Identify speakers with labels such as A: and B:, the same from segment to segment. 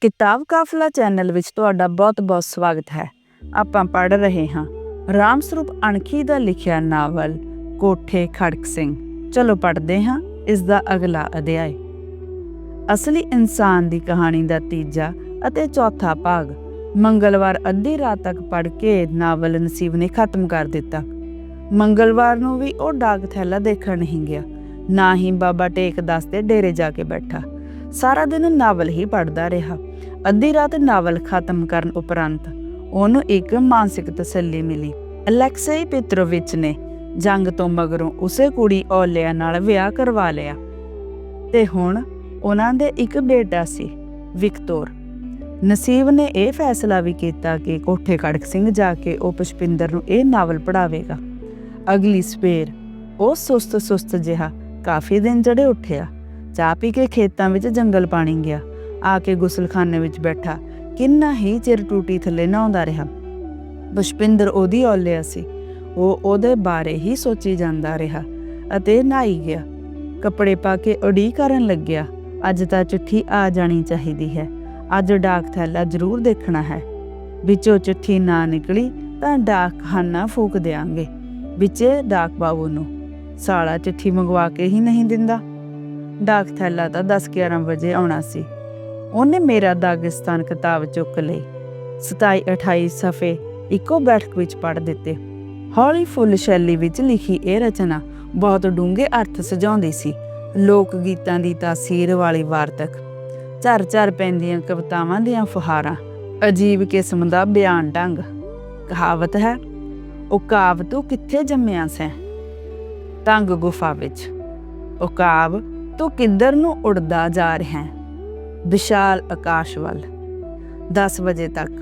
A: ਕਿਤਾਬ ਕਾਫਲਾ ਚੈਨਲ ਵਿੱਚ ਤੁਹਾਡਾ ਬਹੁਤ-ਬਹੁਤ ਸਵਾਗਤ ਹੈ। ਆਪਾਂ ਪੜ੍ਹ ਰਹੇ ਹਾਂ ਰਾਮ ਸਰੂਪ ਅਣਖੀ ਦਾ ਲਿਖਿਆ ਨਾਵਲ ਕੋਠੇ ਖੜਕ ਸਿੰਘ। ਚਲੋ ਪੜ੍ਹਦੇ ਹਾਂ ਇਸ ਦਾ ਅਗਲਾ ਅਧਿਆਇ। ਅਸਲੀ ਇਨਸਾਨ ਦੀ ਕਹਾਣੀ ਦਾ ਤੀਜਾ ਅਤੇ ਚੌਥਾ ਭਾਗ ਮੰਗਲਵਾਰ ਅੱਧੀ ਰਾਤ ਤੱਕ ਪੜ੍ਹ ਕੇ ਨਾਵਲ ਨਸੀਬ ਨੇ ਖਤਮ ਕਰ ਦਿੱਤਾ। ਮੰਗਲਵਾਰ ਨੂੰ ਵੀ ਉਹ ਡਾਕ ਥੈਲਾ ਦੇਖਣ ਨਹੀਂ ਗਿਆ। ਨਾ ਹੀ ਬਾਬਾ ਟੇਕ ਦੱਸ ਦੇ ਡੇਰੇ ਜਾ ਕੇ ਬੈਠਾ। ਸਾਰਾ ਦਿਨ ਨਾਵਲ ਹੀ ਪੜਦਾ ਰਿਹਾ। ਅੱਧੀ ਰਾਤ ਨਾਵਲ ਖਤਮ ਕਰਨ ਉਪਰੰਤ ਉਹਨੂੰ ਇੱਕ ਮਾਨਸਿਕ ਤਸੱਲੀ ਮਿਲੀ। ਅਲੈਕਸਈ ਪਿਤਰੋਵਿਚ ਨੇ ਜੰਗ ਤੋਂ ਮਗਰੋਂ ਉਸੇ ਕੁੜੀ ਔਲਿਆ ਨਾਲ ਵਿਆਹ ਕਰਵਾ ਲਿਆ। ਤੇ ਹੁਣ ਉਹਨਾਂ ਦੇ ਇੱਕ ਬੇਟਾ ਸੀ, ਵਿਕਟੋਰ। ਨਸੀਬ ਨੇ ਇਹ ਫੈਸਲਾ ਵੀ ਕੀਤਾ ਕਿ ਕੋਠੇ ਕੜਕ ਸਿੰਘ ਜਾ ਕੇ ਉਹ ਪੁਸ਼ਪਿੰਦਰ ਨੂੰ ਇਹ ਨਾਵਲ ਪੜਾਵੇਗਾ ਅਗਲੀ ਸਵੇਰ ਉਹ ਸੁਸਤ ਸੁਸਤ ਜਿਹਾ ਕਾਫੀ ਦਿਨ ਜੜੇ ਉੱਠਿਆ। ਚਾਹ ਪੀ ਕੇ ਖੇਤਾਂ ਵਿੱਚ ਜੰਗਲ ਪਾਣੀ ਗਿਆ। ਆ ਕੇ ਗੁਸਲਖਾਨੇ ਵਿੱਚ ਬੈਠਾ। ਕਿੰਨਾ ਹੀ ਚਿਰ ਟੂਟੀ ਥੱਲੇ ਨਹਾਉਂਦਾ ਰਿਹਾ। ਪੁਸ਼ਪਿੰਦਰ ਉਹਦੀ ਔਲਿਆ ਸੀ। ਉਹ ਉਹਦੇ ਬਾਰੇ ਹੀ ਸੋਚੀ ਜਾਂਦਾ ਰਿਹਾ ਅਤੇ ਨਹਾਈ ਗਿਆ। ਕੱਪੜੇ ਪਾ ਕੇ ਉਡੀ ਕਰਨ ਲੱਗਿਆ। ਅੱਜ ਤਾਂ ਚਿੱਠੀ ਆ ਜਾਣੀ ਚਾਹੀਦੀ ਹੈ। ਅੱਜ ਡਾਕ ਥੈਲਾ ਜ਼ਰੂਰ ਦੇਖਣਾ ਹੈ। ਵਿੱਚੋਂ ਚਿੱਠੀ ਨਾ ਨਿਕਲੀ ਤਾਂ ਡਾਕਖਾਨਾ ਫੂਕ ਦੇਾਂਗੇ ਵਿੱਚੇ ਡਾਕ ਬਾਬੂ ਨੂੰ। ਸਾਲਾ ਚਿੱਠੀ ਮੰਗਵਾ ਕੇ ਹੀ ਨਹੀਂ ਦਿੰਦਾ। ਡਾਕ ਥੈਲਾ ਤਾਂ 10-11 ਵਜੇ ਆਉਣਾ ਸੀ। ਉਹਨੇ ਮੇਰਾ ਦਾਗਿਸਤਾਨ ਕਿਤਾਬ ਚੁੱਕ ਲਈ। 27-28 ਸਫੇ ਇੱਕੋ ਬੈਠਕ ਵਿੱਚ ਪੜ੍ਹ ਦਿੱਤੇ। ਹੌਲੀ ਫੁੱਲ ਸ਼ੈਲੀ ਵਿੱਚ ਲਿਖੀ ਇਹ ਰਚਨਾ ਬਹੁਤ ਡੂੰਘੇ ਅਰਥ ਸਜਾਉਂਦੀ ਸੀ। ਲੋਕ ਗੀਤਾਂ ਦੀ ਤਾਸੀਰ ਵਾਲੀ ਵਾਰਤਕ। ਝਰ ਝਰ ਪੈਂਦੀਆਂ ਕਵਿਤਾਵਾਂ ਦੀਆਂ ਫੁਹਾਰਾਂ। ਅਜੀਬ ਕਿਸਮ ਦਾ ਬਿਆਨ ਢੰਗ। ਕਹਾਵਤ ਹੈ, ਉਹ ਕਾਵ ਤੂੰ ਕਿੱਥੇ ਜੰਮਿਆ ਸੈਂ? ਤੰਗ ਗੁਫਾ ਵਿੱਚ। ਉਹ ਕਾਵ ਤੂੰ ਕਿੱਧਰ ਨੂੰ ਉੜਦਾ ਜਾ ਰਿਹਾ ਹੈ? ਵਿਸ਼ਾਲ ਆਕਾਸ਼ ਵੱਲ। 10 ਵਜੇ ਤੱਕ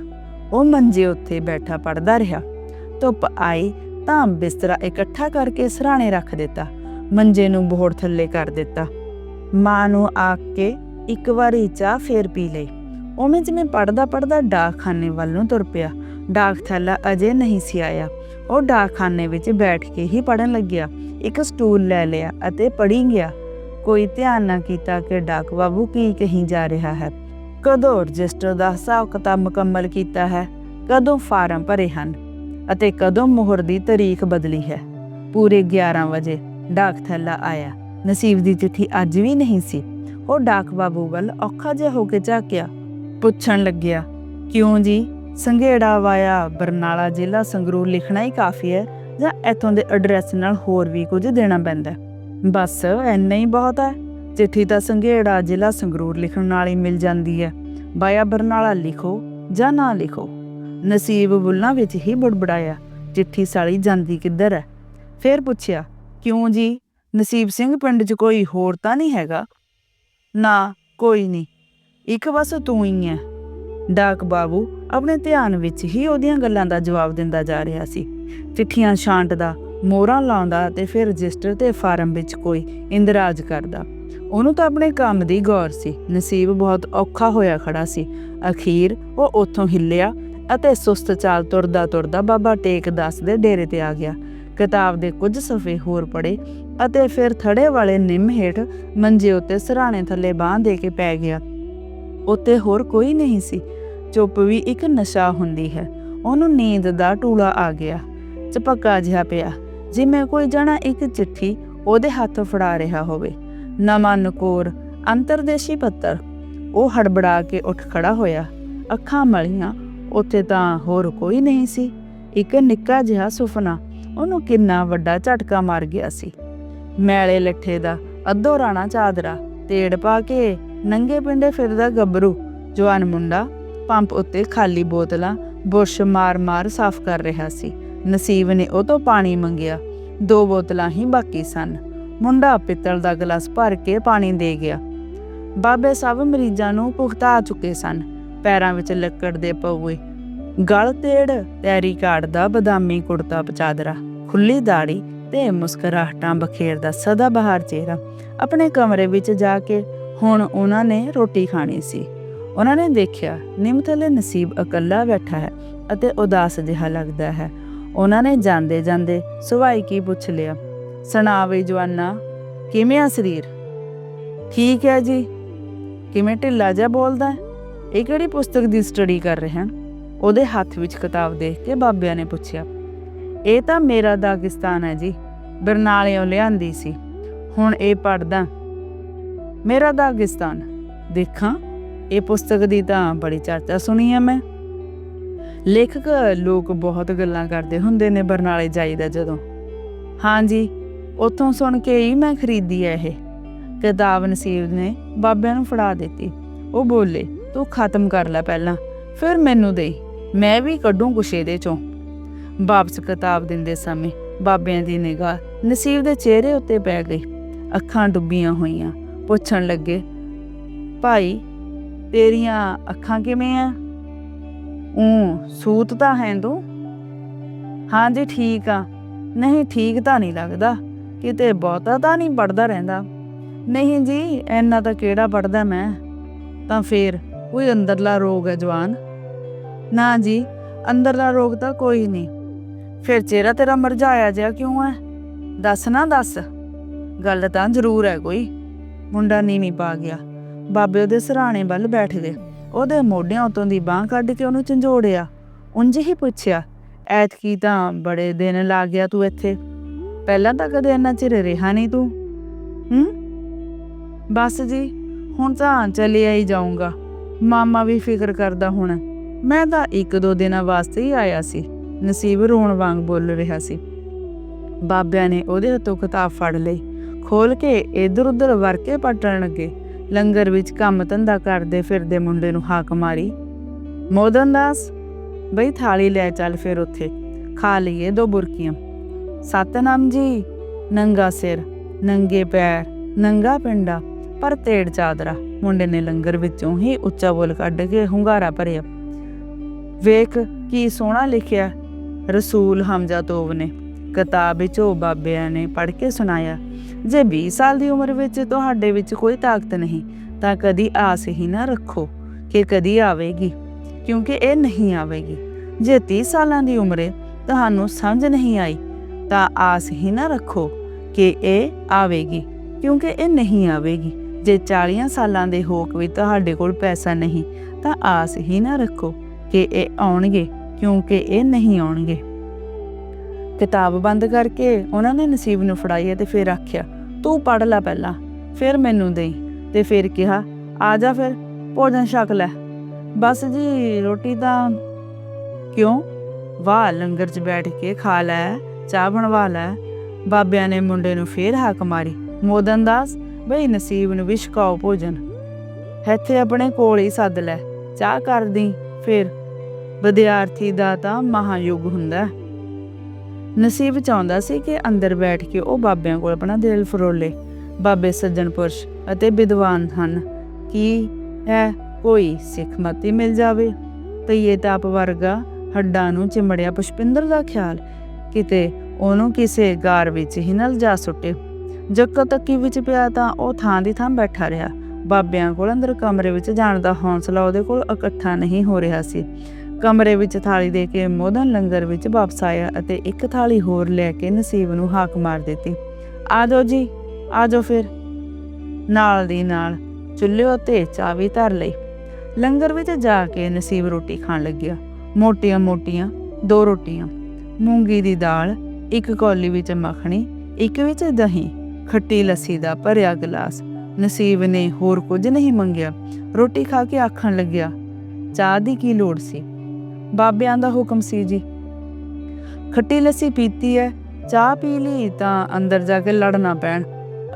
A: ਉਹ ਮੰਜੇ ਉੱਤੇ ਬੈਠਾ ਪੜਦਾ ਰਿਹਾ। ਧੁੱਪ ਆਈ ਤਾਂ ਬਿਸਤਰਾ ਇਕੱਠਾ ਕਰਕੇ ਸਰਾਣੇ ਰੱਖ ਦਿੱਤਾ। ਮੰਜੇ ਨੂੰ ਬੋਹੜ ਥੱਲੇ ਕਰ ਦਿੱਤਾ। ਮਾਂ ਨੂੰ ਆਖ ਕੇ ਇੱਕ ਵਾਰੀ ਚਾਹ ਫੇਰ ਪੀ ਲਈ। ਉਵੇਂ ਜਿਵੇਂ ਪੜਦਾ ਪੜਦਾ ਡਾਕਖਾਨੇ ਵੱਲ ਨੂੰ ਤੁਰ ਪਿਆ। ਡਾਕ ਥੈਲਾ ਅਜੇ ਨਹੀਂ ਸੀ ਆਇਆ। ਉਹ ਡਾਕਖਾਨੇ ਵਿੱਚ ਬੈਠ ਕੇ ਹੀ ਪੜਨ ਲੱਗਿਆ। ਇੱਕ ਸਟੂਲ ਲੈ ਲਿਆ ਅਤੇ ਪੜੀ ਗਿਆ। ਕੋਈ ਧਿਆਨ ਨਾ ਕੀਤਾ ਕਿ ਡਾਕ ਬਾਬੂ ਕੀ ਕਹੀ ਜਾ ਰਿਹਾ ਹੈ। ਕਦੋਂ ਰਜਿਸਟਰ ਦਾ ਹਿਸਾਬ ਕਿਤਾਬ ਮੁਕੰਮਲ ਕੀਤਾ ਹੈ, ਕਦੋਂ ਫਾਰਮ ਭਰੇ ਹਨ ਅਤੇ ਕਦੋਂ ਮੋਹਰ ਦੀ ਤਾਰੀਖ ਬਦਲੀ ਹੈ। ਪੂਰੇ 11 ਵਜੇ ਡਾਕ ਥੈਲਾ ਆਇਆ। ਨਸੀਬ ਦੀ ਚਿੱਠੀ ਅੱਜ ਵੀ ਨਹੀਂ ਸੀ। ਉਹ ਡਾਕ ਬਾਬੂ ਵੱਲ ਔਖਾ ਜਿਹਾ ਹੋ ਕੇ ਝਾਕਿਆ। ਪੁੱਛਣ ਲੱਗਿਆ, ਕਿਉਂ ਜੀ? ਸੰਘੇੜਾ ਵਾਇਆ ਬਰਨਾਲਾ ਜ਼ਿਲ੍ਹਾ ਸੰਗਰੂਰ ਲਿਖਣਾ ਹੀ ਕਾਫੀ ਹੈ ਜਾਂ ਇਥੋਂ ਦੇ ਐਡਰੈਸ ਨਾਲ ਹੋਰ ਵੀ ਕੁਝ ਦੇਣਾ ਪੈਂਦਾ ਬਸ ਐਨਾ ਹੀ ਬਹੁਤ ਹੈ ਚਿੱਠੀ ਤਾਂ ਸੰਘੇੜਾ ਜ਼ਿਲ੍ਹਾ ਸੰਗਰੂਰ ਲਿਖਣ ਨਾਲ ਹੀ ਮਿਲ ਜਾਂਦੀ ਹੈ। ਬਾਇਆ ਬਰਨਾਲਾ ਲਿਖੋ ਜਾਂ ਨਾ ਲਿਖੋ। ਨਸੀਬ ਬੁੱਲਾਂ ਵਿੱਚ ਹੀ ਬੜਬੜਾਇਆ, ਚਿੱਠੀ ਸਾਲੀ ਜਾਂਦੀ ਕਿੱਧਰ ਹੈ ਫੇਰ ਪੁੱਛਿਆ, ਕਿਉਂ ਜੀ? ਨਸੀਬ ਸਿੰਘ ਪਿੰਡ 'ਚ ਕੋਈ ਹੋਰ ਤਾਂ ਨਹੀਂ ਹੈਗਾ? ਨਾ, ਕੋਈ ਨਹੀਂ। ਇੱਕ ਬਸ ਤੂੰ ਹੀ ਹੈ ਡਾਕ ਬਾਬੂ ਆਪਣੇ ਧਿਆਨ ਵਿੱਚ ਹੀ ਉਹਦੀਆਂ ਗੱਲਾਂ ਦਾ ਜਵਾਬ ਦਿੰਦਾ ਜਾ ਰਿਹਾ ਸੀ। ਚਿੱਠੀਆਂ ਛਾਂਟਦਾ ਮੋਹਰਾਂ ਲਾਉਂਦਾ ਤੇ ਫਿਰ ਰਜਿਸਟਰ ਤੇ ਫਾਰਮ ਵਿੱਚ ਕੋਈ ਇੰਦਰਾਜ ਕਰਦਾ। ਉਹਨੂੰ ਤਾਂ ਆਪਣੇ ਕੰਮ ਦੀ ਗੌਰ ਸੀ। ਨਸੀਬ ਬਹੁਤ ਔਖਾ ਹੋਇਆ ਖੜਾ ਸੀ। ਅਖੀਰ ਉਹ ਉੱਥੋਂ ਹਿੱਲਿਆ ਅਤੇ ਸੁਸਤ ਚਾਲ ਤੁਰਦਾ ਤੁਰਦਾ ਬਾਬਾ ਟੇਕ ਦਾਸ ਦੇ ਡੇਰੇ ਤੇ ਆ ਗਿਆ। ਕਿਤਾਬ ਦੇ ਕੁਝ ਸਫ਼ੇ ਹੋਰ ਪੜੇ ਅਤੇ ਫਿਰ ਥੜੇ ਵਾਲੇ ਨਿੰਮ ਹੇਠ ਮੰਜੇ ਉੱਤੇ ਸਰਾਣੇ ਥੱਲੇ ਬਾਹ ਦੇ ਕੇ ਪੈ ਗਿਆ। ਉੱਤੇ ਹੋਰ ਕੋਈ ਨਹੀਂ ਸੀ। ਚੁੱਪ ਵੀ ਇੱਕ ਨਸ਼ਾ ਹੁੰਦੀ ਹੈ। ਉਹਨੂੰ ਨੀਂਦ ਦਾ ਟੂਲਾ ਆ ਗਿਆ। ਚਪੱਕਾ ਜਿਹਾ ਪਿਆ। ਜਿਵੇਂ ਕੋਈ ਜਣਾ ਇੱਕ ਚਿੱਠੀ ਉਹਦੇ ਹੱਥ ਫੜਾ ਰਿਹਾ ਹੋਵੇ, ਨਵਾਂ ਨਕੋਰ ਅੰਤਰਦੇਸ਼ੀ ਪੱਤਰ, ਉਹ ਹੜਬੜਾ ਕੇ ਉੱਠ ਖੜਾ ਹੋਇਆ, ਅੱਖਾਂ ਮਲੀਆਂ, ਉੱਥੇ ਤਾਂ ਹੋਰ ਕੋਈ ਨਹੀਂ ਸੀ, ਇੱਕ ਨਿੱਕਾ ਜਿਹਾ ਸੁਪਨਾ ਉਹਨੂੰ ਕਿੰਨਾ ਵੱਡਾ ਝਟਕਾ ਮਾਰ ਗਿਆ ਸੀ। ਮੈਲੇ ਲੱਠੇ ਦਾ ਅੱਧੋ ਰਾਣਾ ਚਾਦਰਾ, ਤੇੜ ਪਾ ਕੇ ਨੰਗੇ ਪਿੰਡੇ ਫਿਰਦਾ ਗੱਭਰੂ, ਜਵਾਨ ਮੁੰਡਾ, ਪੰਪ ਉੱਤੇ ਖਾਲੀ ਬੋਤਲਾਂ, ਬੁਰਸ਼ ਮਾਰ-ਮਾਰ ਸਾਫ਼ ਕਰ ਰਿਹਾ ਸੀ। ਨਸੀਬ ਨੇ ਉਹ ਤੋਂ ਪਾਣੀ ਮੰਗਿਆ। ਦੋ ਬੋਤਲਾਂ ਹੀ ਬਾਕੀ ਸਨ। ਮੁੰਡਾ ਪਿੱਤਲ ਦਾ ਗਲਾਸ ਭਰ ਕੇ ਪਾਣੀ ਦੇ ਗਿਆ। ਬਾਬੇ ਸਭ ਮਰੀਜ਼ਾਂ ਨੂੰ ਭੁਗਤਾ ਚੁੱਕੇ ਸਨ। ਪੈਰਾਂ ਵਿੱਚ ਲੱਕੜ ਦੇ ਪਊਏ। ਗਲ ਤੇੜ, ਤੈਰੀ ਕਾੜਦਾ ਬਦਾਮੀ ਕੁੜਤਾ ਪਚਾਦਰਾ, ਖੁੱਲੀ ਦਾੜੀ ਤੇ ਮੁਸਕਰਾਹਟਾਂ ਬਖੇਰਦਾ ਸਦਾ ਬਹਾਰ ਚਿਹਰਾ। ਆਪਣੇ ਕਮਰੇ ਵਿੱਚ ਜਾ ਕੇ ਹੁਣ ਉਹਨਾਂ ਨੇ ਰੋਟੀ ਖਾਣੀ ਸੀ। ਉਹਨਾਂ ਨੇ ਦੇਖਿਆ, ਨਿਮਤਲੇ ਨਸੀਬ ਇਕੱਲਾ ਬੈਠਾ ਹੈ ਅਤੇ ਉਦਾਸ ਜਿਹਾ ਲੱਗਦਾ ਹੈ। ਉਹਨਾਂ ਨੇ ਜਾਂਦੇ ਜਾਂਦੇ ਸੁਭਾਈ ਕੀ ਪੁੱਛ ਲਿਆ। ਸੁਣਾਵੇ ਜਵਾਨਾ, ਕਿਵੇਂ ਆ ਸਰੀਰ? ਠੀਕ ਹੈ ਜੀ। ਕਿਵੇਂ ਢਿੱਲਾ ਜਿਹਾ ਬੋਲਦਾ ਇਹ ਕਿਹੜੀ ਪੁਸਤਕ ਦੀ ਸਟੱਡੀ ਕਰ ਰਹੇ ਹਨ? ਉਹਦੇ ਹੱਥ ਵਿੱਚ ਕਿਤਾਬ ਦੇਖ ਕੇ ਬਾਬਿਆਂ ਨੇ ਪੁੱਛਿਆ। ਇਹ ਤਾਂ ਮੇਰਾ ਦਾਗਿਸਤਾਨ ਹੈ ਜੀ। ਬਰਨਾਲਿਓਂ ਲਿਆਂਦੀ ਸੀ। ਹੁਣ ਇਹ ਪੜਦਾ ਮੇਰਾ ਦਾਗਿਸਤਾਨ। ਦੇਖਾਂ, ਇਹ ਪੁਸਤਕ ਦੀ ਤਾਂ ਬੜੀ ਚਰਚਾ ਸੁਣੀ ਹੈ ਮੈਂ। ਲੇਖਕ ਲੋਕ ਬਹੁਤ ਗੱਲਾਂ ਕਰਦੇ ਹੁੰਦੇ ਨੇ ਬਰਨਾਲੇ ਜਾਈਦਾ ਜਦੋਂ। ਹਾਂਜੀ, ਉੱਥੋਂ ਸੁਣ ਕੇ ਹੀ ਮੈਂ ਖਰੀਦੀ ਹੈ ਇਹ। ਕਿਤਾਬ ਨਸੀਬ ਨੇ ਬਾਬਿਆਂ ਨੂੰ ਫੜਾ ਦਿੱਤੀ। ਉਹ ਬੋਲੇ, ਤੂੰ ਖਤਮ ਕਰ ਲੈ ਪਹਿਲਾਂ, ਫਿਰ ਮੈਨੂੰ ਦੇ ਮੈਂ ਵੀ ਕੱਢੂੰ ਕੁਛ ਇਹਦੇ ਚੋਂ। ਵਾਪਸ ਕਿਤਾਬ ਦਿੰਦੇ ਸਮੇਂ ਬਾਬਿਆਂ ਦੀ ਨਿਗਾਹ ਨਸੀਬ ਦੇ ਚਿਹਰੇ ਉੱਤੇ ਪੈ ਗਈ। ਅੱਖਾਂ ਡੁੱਬੀਆਂ ਹੋਈਆਂ, ਪੁੱਛਣ ਲੱਗੇ, ਭਾਈ, ਤੇਰੀਆਂ ਅੱਖਾਂ ਕਿਵੇਂ ਆ? ਉਹ ਸੂਤ ਤਾਂ ਹੈ ਤੂੰ? ਹਾਂਜੀ ਠੀਕ ਆ। ਨਹੀਂ ਠੀਕ ਤਾਂ ਨਹੀਂ ਲੱਗਦਾ। ਕਿਤੇ ਬਹੁਤਾ ਤਾਂ ਨਹੀਂ ਪੜਦਾ ਰਹਿੰਦਾ। ਨਹੀਂ ਜੀ ਐਨਾ ਤਾਂ ਕਿਹੜਾ ਪੜਦਾ ਮੈਂ? ਤਾਂ ਫੇਰ ਕੋਈ ਅੰਦਰਲਾ ਰੋਗ ਹੈ ਜਵਾਨ? ਨਾ ਜੀ, ਅੰਦਰਲਾ ਰੋਗ ਤਾਂ ਕੋਈ ਨਹੀਂ। ਫਿਰ ਚਿਹਰਾ ਤੇਰਾ ਮਰਝਾਇਆ ਜਿਹਾ ਕਿਉਂ ਹੈ? ਦੱਸ ਨਾ ਦੱਸ। ਗੱਲ ਤਾਂ ਜ਼ਰੂਰ ਹੈ ਕੋਈ। ਮੁੰਡਾ ਨੀਵੀਂ ਪਾ ਗਿਆ। ਬਾਬੇ ਉਹਦੇ ਸਰਾਣੇ ਵੱਲ ਬੈਠ ਗਏ। ਉਹਦੇ ਮੋਢਿਆਂ ਉਤੋਂ ਦੀ ਬਾਹ ਕੱਢ ਕੇ ਉਹਨੂੰ ਝੰਜੋੜਿਆ। ਉਂਝ ਹੀ ਪੁੱਛਿਆ, ਐਤਕੀ ਤਾਂ ਬੜੇ ਦਿਨ ਲਾ ਗਿਆ ਤੂੰ ਇੱਥੇ। ਪਹਿਲਾਂ ਤਾਂ ਕਦੇ ਇੰਨਾ ਚਿਰ ਰਿਹਾ ਨਹੀਂ ਤੂੰ? ਹੂੰ? ਬਸ ਜੀ, ਹੁਣ ਤਾਂ ਚਲੇ ਹੀ ਜਾਊਂਗਾ। ਮਾਮਾ ਵੀ ਫਿਕਰ ਕਰਦਾ ਹੁਣ। ਮੈਂ ਤਾਂ ਇੱਕ ਦੋ ਦਿਨਾਂ ਵਾਸਤੇ ਹੀ ਆਇਆ ਸੀ। ਨਸੀਬ ਰੋਣ ਵਾਂਗ ਬੋਲ ਰਿਹਾ ਸੀ। ਬਾਬਿਆਂ ਨੇ ਉਹਦੇ ਹੱਥੋਂ ਕਿਤਾਬ ਫੜ ਲਈ। ਖੋਲ ਕੇ ਇਧਰ ਉਧਰ ਵਰਕੇ ਪਟਣ ਲੱਗੇ। ਲੰਗਰ ਵਿੱਚ ਕੰਮ ਧੰਦਾ ਕਰਦੇ ਫਿਰਦੇ ਮੁੰਡੇ ਨੂੰ ਹਾਕ ਮਾਰੀ। ਮੋਦਨ ਦਾਸ, ਬਈ ਥਾਲੀ ਲੈ ਚੱਲ ਫਿਰ ਉੱਥੇ, ਖਾ ਲਈਏ ਦੋ ਬੁਰਕੀਆਂ। ਸਤਨਾਮ ਜੀ, ਨੰਗਾ ਸਿਰ, ਨੰਗੇ ਪੈਰ, ਨੰਗਾ ਪਿੰਡਾ, ਪਰ ਤੇੜ ਚਾਦਰਾ। ਮੁੰਡੇ ਨੇ ਲੰਗਰ ਵਿੱਚੋਂ ਹੀ ਉੱਚਾ ਬੋਲ ਕੱਢ ਕੇ ਹੁੰਗਾਰਾ ਭਰਿਆ। ਵੇਖ ਕੀ ਸੋਹਣਾ ਲਿਖਿਆ, ਰਸੂਲ ਹਮਜ਼ਾ ਤੋਬ ਨੇ। ਕਿਤਾਬ ਵਿੱਚ ਉਹ ਬਾਬਿਆਂ ਨੇ ਪੜ੍ਹ ਕੇ ਸੁਣਾਇਆ, ਜੇ 20 ਸਾਲ ਦੀ ਉਮਰ ਵਿੱਚ ਤੁਹਾਡੇ ਵਿੱਚ ਕੋਈ ਤਾਕਤ ਨਹੀਂ, ਤਾਂ ਕਦੀ ਆਸ ਹੀ ਨਾ ਰੱਖੋ ਕਿ ਕਦੀ ਆਵੇਗੀ, ਕਿਉਂਕਿ ਇਹ ਨਹੀਂ ਆਵੇਗੀ। ਜੇ 30 ਸਾਲਾਂ ਦੀ ਉਮਰੇ ਤੁਹਾਨੂੰ ਸਮਝ ਨਹੀਂ ਆਈ, ਤਾਂ ਆਸ ਹੀ ਨਾ ਰੱਖੋ ਕਿ ਇਹ ਆਵੇਗੀ, ਕਿਉਂਕਿ ਇਹ ਨਹੀਂ ਆਵੇਗੀ। ਜੇ 40 ਸਾਲਾਂ ਦੇ ਹੋਕ ਵੀ ਤੁਹਾਡੇ ਕੋਲ ਪੈਸਾ ਨਹੀਂ, ਤਾਂ ਆਸ ਹੀ ਨਾ ਰੱਖੋ ਕਿ ਇਹ ਆਉਣਗੇ, ਕਿਉਂਕਿ ਇਹ ਨਹੀਂ ਆਉਣਗੇ। ਕਿਤਾਬ ਬੰਦ ਕਰਕੇ ਉਹਨਾਂ ਨੇ ਨਸੀਬ ਨੂੰ ਫੜਾਈ ਅਤੇ ਫਿਰ ਆਖਿਆ, ਤੂੰ ਪੜ ਲੈ ਪਹਿਲਾਂ, ਫਿਰ ਮੈਨੂੰ ਦੇਈ। ਤੇ ਫਿਰ ਕਿਹਾ, ਆ ਜਾ ਫਿਰ, ਭੋਜਨ ਛਕ ਲੈ। ਬਸ ਜੀ, ਰੋਟੀ ਤਾਂ ਕਿਉਂ? ਵਾਹ, ਲੰਗਰ 'ਚ ਬੈਠ ਕੇ ਖਾ ਲੈ, ਚਾਹ ਬਣਵਾ ਲੈ। ਬਾਬਿਆਂ ਨੇ ਮੁੰਡੇ ਨੂੰ ਫੇਰ ਹਾਕ ਮਾਰੀ, ਮੋਦਨ ਦਾਸ, ਬਈ ਨਸੀਬ ਨੂੰ ਵੀ ਛਕਾਓ ਭੋਜਨ। ਇੱਥੇ ਆਪਣੇ ਕੋਲ ਹੀ ਸੱਦ ਲੈ, ਚਾਹ ਕਰਦੀ ਫਿਰ ਵਿਦਿਆਰਥੀ ਦਾ ਤਾਂ ਮਹਾਯੁਗ ਹੁੰਦਾ ਨਸੀਬ ਚਾਹੁੰਦਾ ਸੀ ਕਿ ਅੰਦਰ ਬੈਠ ਕੇ ਉਹ ਬਾਬਿਆਂ ਕੋਲ ਆਪਣਾ ਦਿਲ ਫਰੋਲੇ। ਬਾਬੇ ਸੱਜਣ ਪੁਰਸ਼ ਅਤੇ ਵਿਦਵਾਨ ਹਨ। ਕੀ ਹੈ ਕੋਈ ਸਿੱਖਮਤੀ ਮਿਲ ਜਾਵੇ? ਤਈਏ ਤਾਪ ਵਰਗਾ ਹੱਡਾਂ ਨੂੰ ਚਿਮੜਿਆ ਪੁਸ਼ਪਿੰਦਰ ਦਾ ਖਿਆਲ। ਕਿਤੇ ਉਹਨੂੰ ਕਿਸੇ ਗਾਰ ਵਿੱਚ ਹੀ ਨਾ ਜਾ ਸੁੱਟੇ। ਜੱਕਾ ਤੱਕੀ ਵਿੱਚ ਪਿਆ ਤਾਂ ਉਹ ਥਾਂ ਦੀ ਥਾਂ ਬੈਠਾ ਰਿਹਾ। ਬਾਬਿਆਂ ਕੋਲ ਅੰਦਰ ਕਮਰੇ ਵਿੱਚ ਜਾਣ ਦਾ ਹੌਸਲਾ ਉਹਦੇ ਕੋਲ ਇਕੱਠਾ ਨਹੀਂ ਹੋ ਰਿਹਾ ਸੀ। ਕਮਰੇ ਵਿੱਚ ਥਾਲੀ ਦੇ ਕੇ ਮੋਦਨ ਲੰਗਰ ਵਿੱਚ ਵਾਪਸ ਆਇਆ ਅਤੇ ਇੱਕ ਥਾਲੀ ਹੋਰ ਲੈ ਕੇ ਨਸੀਬ ਨੂੰ ਹਾਕ ਮਾਰ ਦਿੱਤੀ। ਆ ਜਾਓ ਜੀ ਆ ਜਾਓ ਫਿਰ। ਨਾਲ ਦੀ ਨਾਲ ਚੁੱਲ੍ਹੇ ਉੱਤੇ ਚਾਹ ਵੀ ਧਰ ਲਈ। ਲੰਗਰ ਵਿੱਚ ਜਾ ਕੇ ਨਸੀਬ ਰੋਟੀ ਖਾਣ ਲੱਗਿਆ। ਮੋਟੀਆਂ ਮੋਟੀਆਂ ਦੋ ਰੋਟੀਆਂ, ਮੂੰਗੀ ਦੀ ਦਾਲ, ਇੱਕ ਕੌਲੀ ਵਿੱਚ ਮੱਖਣੀ, ਇੱਕ ਵਿੱਚ ਦਹੀਂ, ਖੱਟੀ ਲੱਸੀ ਦਾ ਭਰਿਆ ਗਲਾਸ। ਨਸੀਬ ਨੇ ਹੋਰ ਕੁਝ ਨਹੀਂ ਮੰਗਿਆ। ਰੋਟੀ ਖਾ ਕੇ ਆਖਣ ਲੱਗਿਆ, ਚਾਹ ਦੀ ਕੀ ਲੋੜ ਸੀ? ਬਾਬਿਆਂ ਦਾ ਹੁਕਮ ਸੀ ਜੀ। ਖੱਟੀ ਲੱਸੀ ਪੀਤੀ ਹੈ ਚਾਹ ਪੀ ਲਈ ਤਾਂ ਅੰਦਰ ਜਾ ਕੇ ਲੜਨਾ ਪੈਣ।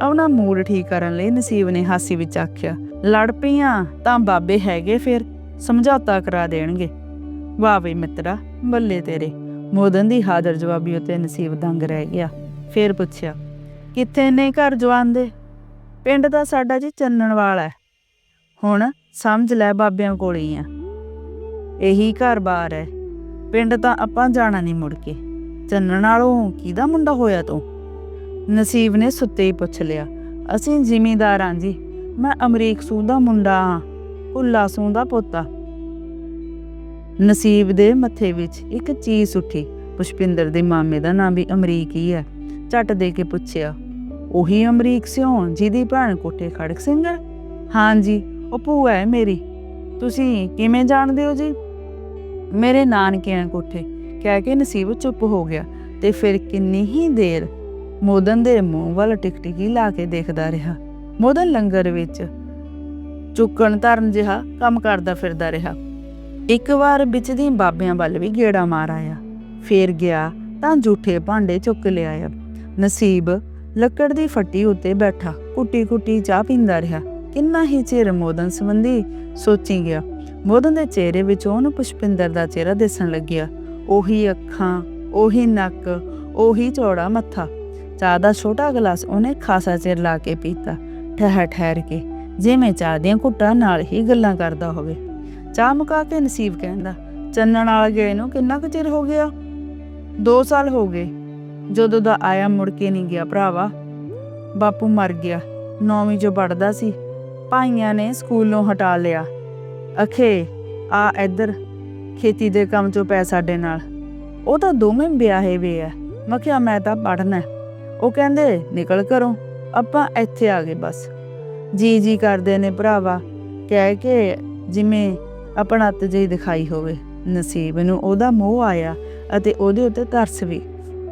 A: ਆਪਣਾ ਮੂਡ ਠੀਕ ਕਰਨ ਲਈ ਨਸੀਬ ਨੇ ਹਾਸੀ ਵਿੱਚ ਆਖਿਆ, ਲੜ ਪਈਆਂ ਤਾਂ ਬਾਬੇ ਹੈਗੇ ਫਿਰ, ਸਮਝੌਤਾ ਕਰਾ ਦੇਣਗੇ। ਵਾਹ ਵੀ ਮਿੱਤਰਾ, ਬੱਲੇ ਤੇਰੇ। ਮੋਦਨ ਦੀ ਹਾਜ਼ਰ ਜਵਾਬੀ ਉਤੇ ਨਸੀਬ ਦੰਗ ਰਹਿ ਗਿਆ। ਫਿਰ ਪੁੱਛਿਆ, ਕਿੱਥੇ ਨੇ ਘਰ ਜਵਾਨ ਦੇ? ਪਿੰਡ ਦਾ ਸਾਡਾ ਜੀ ਚੰਨਣ ਵਾਲਾ ਹੈ ਹੁਣ ਸਮਝ ਲੈ ਬਾਬਿਆਂ ਕੋਲ ਹੀ ਆ। ਇਹੀ ਘਰ-ਬਾਰ ਹੈ ਪਿੰਡ ਤਾਂ ਆਪਾਂ ਜਾਣਾ ਨਹੀਂ ਮੁੜ ਕੇ। ਚੰਨਣ ਨਾਲੋਂ ਕਿਹਦਾ ਮੁੰਡਾ ਹੋਇਆ ਤੂੰ? ਨਸੀਬ ਨੇ ਸੁੱਤੇ ਹੀ ਪੁੱਛ ਲਿਆ। ਅਸੀਂ ਜ਼ਿਮੀਂਦਾਰ ਹਾਂ ਜੀ। ਮੈਂ ਅਮਰੀਕ ਸੂ ਦਾ ਮੁੰਡਾ ਹਾਂ ਭੁੱਲਾ ਸੂ ਦਾ ਪੋਤਾ। ਨਸੀਬ ਦੇ ਮੱਥੇ ਵਿੱਚ ਇੱਕ ਚੀਜ਼ ਉੱਠੀ। ਪੁਸ਼ਪਿੰਦਰ ਦੇ ਮਾਮੇ ਦਾ ਨਾਮ ਵੀ ਅਮਰੀਕ ਹੀ ਹੈ ਝੱਟ ਦੇ ਕੇ ਪੁੱਛਿਆ, ਉਹੀ ਅਮਰੀਕ ਸਿਉਂ ਜਿਹਦੀ ਭੈਣ ਕੋਠੇ ਖੜਕ ਸਿੰਘ ਹੈ ਹਾਂਜੀ ਉਹ ਭੂਆ ਹੈ ਮੇਰੀ। ਤੁਸੀਂ ਕਿਵੇਂ ਜਾਣਦੇ ਹੋ ਜੀ? ਮੇਰੇ ਨਾਨਕਿਆਂ ਕੋਠੇ ਕਹਿ ਕੇ ਨਸੀਬ ਚੁੱਪ ਹੋ ਗਿਆ ਤੇ ਫਿਰ ਕਿੰਨੀ ਹੀ ਦੇਰ ਮੋਦਨ ਦੇ ਮੂੰਹ ਵੱਲ ਟਿਕਟਿਕੀ ਲਾ ਕੇ ਦੇਖਦਾ ਰਿਹਾ। ਮੋਦਨ ਲੰਗਰ ਵਿੱਚ ਚੁੱਕਣ ਧਰਨ ਜਿਹਾ ਕੰਮ ਕਰਦਾ ਫਿਰਦਾ ਰਿਹਾ। ਇੱਕ ਵਾਰ ਵਿੱਚ ਦੀ ਬਾਬਿਆਂ ਵੱਲ ਵੀ ਗੇੜਾ ਮਾਰ ਆਇਆ। ਫੇਰ ਗਿਆ ਤਾਂ ਝੂਠੇ ਭਾਂਡੇ ਚੁੱਕ ਲਿਆਇਆ। ਨਸੀਬ ਲੱਕੜ ਦੀ ਫੱਟੀ ਉੱਤੇ ਬੈਠਾ ਕੁੱਟੀ ਕੁੱਟੀ ਚਾਹ ਪੀਂਦਾ ਰਿਹਾ। ਕਿੰਨਾ ਹੀ ਚਿਰ ਮੋਦਨ ਸੰਬੰਧੀ ਸੋਚੀ ਗਿਆ ਮੋਦਨ ਦੇ ਚਿਹਰੇ ਵਿੱਚ ਉਹਨੂੰ ਪੁਸ਼ਪਿੰਦਰ ਦਾ ਚਿਹਰਾ ਦਿਸਣ ਲੱਗਿਆ। ਉਹੀ ਅੱਖਾਂ, ਉਹੀ ਨੱਕ, ਉਹੀ ਚੌੜਾ ਮੱਥਾ। ਚਾਹ ਦਾ ਛੋਟਾ ਗਲਾਸ ਉਹਨੇ ਖਾਸਾ ਚਿਰ ਲਾ ਕੇ ਪੀਤਾ। ਠਹਿਰ ਠਹਿਰ ਕੇ, ਜਿਵੇਂ ਚਾਹ ਦੀਆਂ ਘੁੱਟਾਂ ਨਾਲ ਹੀ ਗੱਲਾਂ ਕਰਦਾ ਹੋਵੇ। ਚਾਹ ਮੁਕਾ ਕੇ ਨਸੀਬ ਕਹਿੰਦਾ, ਚੰਨਣ ਵਾਲ ਗਏ ਨੂੰ ਕਿੰਨਾ ਕੁ ਚਿਰ ਹੋ ਗਿਆ? 2 ਸਾਲ ਹੋ ਗਏ। ਜਦੋਂ ਦਾ ਆਇਆ ਮੁੜ ਕੇ ਨਹੀਂ ਗਿਆ ਭਰਾਵਾ। ਬਾਪੂ ਮਰ ਗਿਆ। ਨੌਵੀਂ ਚ ਪੜਦਾ ਸੀ। ਭਾਈਆਂ ਨੇ ਸਕੂਲੋਂ ਹਟਾ ਲਿਆ। ਅਖੇ, ਆ ਇੱਧਰ, ਖੇਤੀ ਦੇ ਕੰਮ ਚੋਂ ਪੈ ਸਾਡੇ ਨਾਲ। ਉਹ ਤਾਂ ਦੋਵੇਂ ਵਿਆਹੇ ਵੇ ਆ ਮੈਂ ਕਿਹਾ, ਮੈਂ ਤਾਂ ਪੜਨਾ ਉਹ ਕਹਿੰਦੇ, ਨਿਕਲ ਕਰੋ ਆਪਾਂ ਇੱਥੇ ਆ ਗਏ ਬਸ। ਜੀ ਜੀ ਕਰਦੇ ਨੇ ਭਰਾਵਾ, ਕਹਿ ਕੇ ਜਿਵੇਂ ਆਪਣਾ ਅੱਤ ਜਿਹੀ ਦਿਖਾਈ ਹੋਵੇ। ਨਸੀਬ ਨੂੰ ਉਹਦਾ ਮੋਹ ਆਇਆ ਅਤੇ ਉਹਦੇ ਉੱਤੇ ਤਰਸ ਵੀ।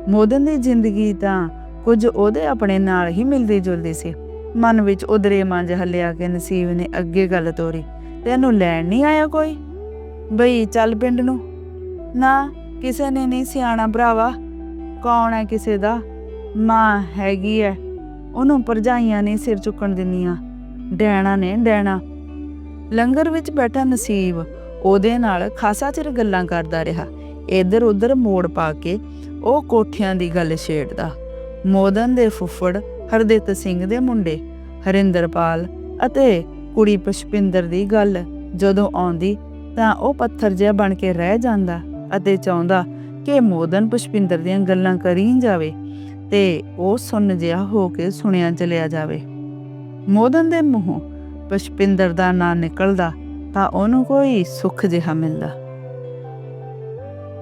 A: ਮੋਦਨ ਦੀ ਜ਼ਿੰਦਗੀ ਤਾਂ ਕੁਝ ਉਹਦੇ ਆਪਣੇ ਨਾਲ ਹੀ ਮਿਲਦੀ ਜੁਲਦੀ ਸੀ। ਮਨ ਵਿੱਚ ਉਦਰੇ ਮੰਜ ਹੱਲਿਆ ਕੇ ਨਸੀਬ ਨੇ ਅੱਗੇ ਗੱਲ ਤੋਰੀ। ਤੈਨੂੰ ਲੈਣ ਨਹੀਂ ਆਇਆ ਕੋਈ? ਬਈ, ਚੱਲ ਪਿੰਡ ਨੂੰ। ਨਾ, ਕਿਸੇ ਨੇ ਨਹੀਂ ਸਿਆਣਾ ਭਰਾਵਾ। ਕੌਣ ਹੈ ਕਿਸੇ ਦਾ? ਮਾਂ ਹੈਗੀ ਐ। ਉਹਨੂੰ ਪਰਜਾਈਆਂ ਨੇ ਸਿਰ ਚੁੱਕਣ ਦਿੰਦੀਆਂ ਡੈਣਾ ਨੇ ਡੈਣਾ। ਲੰਗਰ ਵਿੱਚ ਬੈਠਾ ਨਸੀਬ। ਉਹਦੇ ਨਾਲ ਖਾਸਾ ਚਿਰ ਗੱਲਾਂ ਕਰਦਾ ਰਿਹਾ। ਇੱਧਰ ਉੱਧਰ ਮੋੜ ਪਾ ਕੇ ਉਹ ਕੋਠਿਆਂ ਦੀ ਗੱਲ ਛੇੜਦਾ। ਮੋਦਨ ਦੇ ਫੁੱਫੜ, ਹਰਦਿੱਤ ਸਿੰਘ ਦੇ ਮੁੰਡੇ, ਹਰਿੰਦਰਪਾਲ ਅਤੇ ਕੁੜੀ ਪੁਸ਼ਪਿੰਦਰ ਦੀ ਗੱਲ ਜਦੋਂ ਆਉਂਦੀ ਤਾਂ ਉਹ ਪੱਥਰ ਜਿਹਾ ਬਣ ਕੇ ਰਹਿ ਜਾਂਦਾ ਅਤੇ ਚਾਹੁੰਦਾ ਕਿ ਮੋਦਨ ਪੁਸ਼ਪਿੰਦਰ ਦੀਆਂ ਗੱਲਾਂ ਕਰੀ ਜਾਵੇ ਤੇ ਉਹ ਸੁਣ ਜਿਹਾ ਹੋ ਕੇ ਸੁਣਿਆ ਚਲਿਆ ਜਾਵੇ। ਮੋਦਨ ਦੇ ਮੂੰਹੋਂ ਪੁਸ਼ਪਿੰਦਰ ਦਾ ਨਾਂ ਨਿਕਲਦਾ ਤਾਂ ਉਹਨੂੰ ਕੋਈ ਸੁੱਖ ਜਿਹਾ ਮਿਲਦਾ।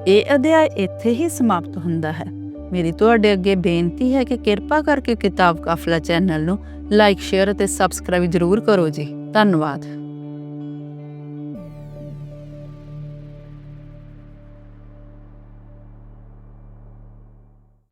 A: ਇਹ ਅਧਿਆਇ ਇੱਥੇ ਹੀ ਸਮਾਪਤ ਹੁੰਦਾ ਹੈ। ਮੇਰੀ ਤੁਹਾਡੇ ਅੱਗੇ ਬੇਨਤੀ ਹੈ ਕਿ ਕਿਰਪਾ ਕਰਕੇ ਕਿਤਾਬ ਕਾਫਲਾ ਚੈਨਲ ਨੂੰ ਲਾਈਕ, ਸ਼ੇਅਰ ਅਤੇ ਸਬਸਕ੍ਰਾਈਬ ਜ਼ਰੂਰ ਕਰੋ ਜੀ। ਧੰਨਵਾਦ।